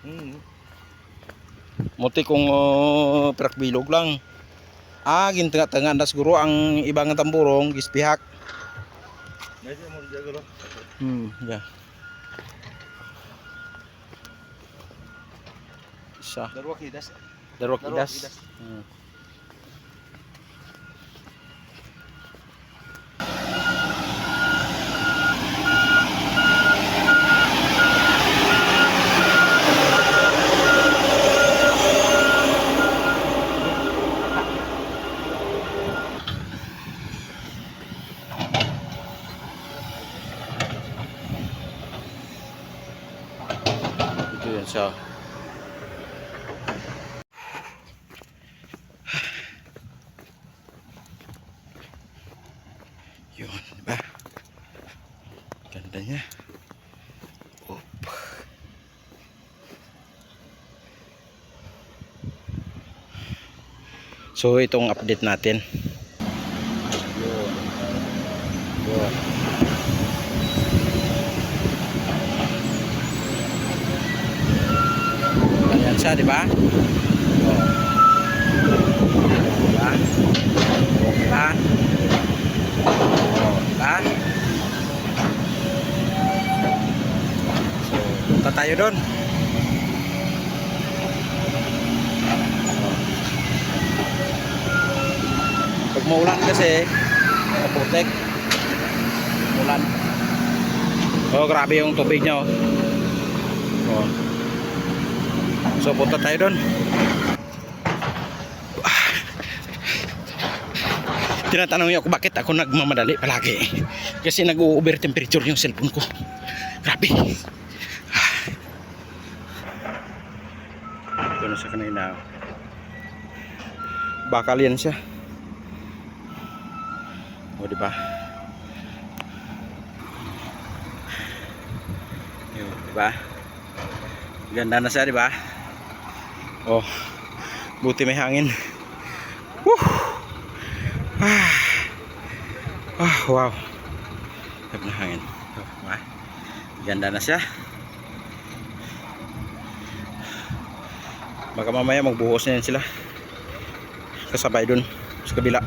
Hmm. Muti kung uh, bilog lang. Ah, gintanga-tanga na siguro ang ibang tamburong gispihak. Hmm, ya. Isa. Darwa kidas. Darwa idas. kidas. Hmm. Ito yun siya. Yun, di ba? Ganda niya. Op. So, itong update natin. Yun. Yun. Ayan siya, di ba? Oh. Diba? Diba? Oh, diba? So, punta tayo doon. Pag maulan kasi, kaputek. Ulan. Oh, grabe yung tubig niya. Oh. Oh. So, punta tayo doon. Tinatanong niyo ako bakit ako nagmamadali palagi. Kasi nag-over temperature yung cellphone ko. Grabe. Ito na sa kanina. Bakal yan siya. O, di ba? Yun, di ba? Ganda na siya, di ba? Oh, buti may hangin. Woo! Ah, ah wow. Sarap na hangin. Oh, ah, ganda na siya. Baka mamaya magbuhos na yan sila. Kasabay dun sa kabila.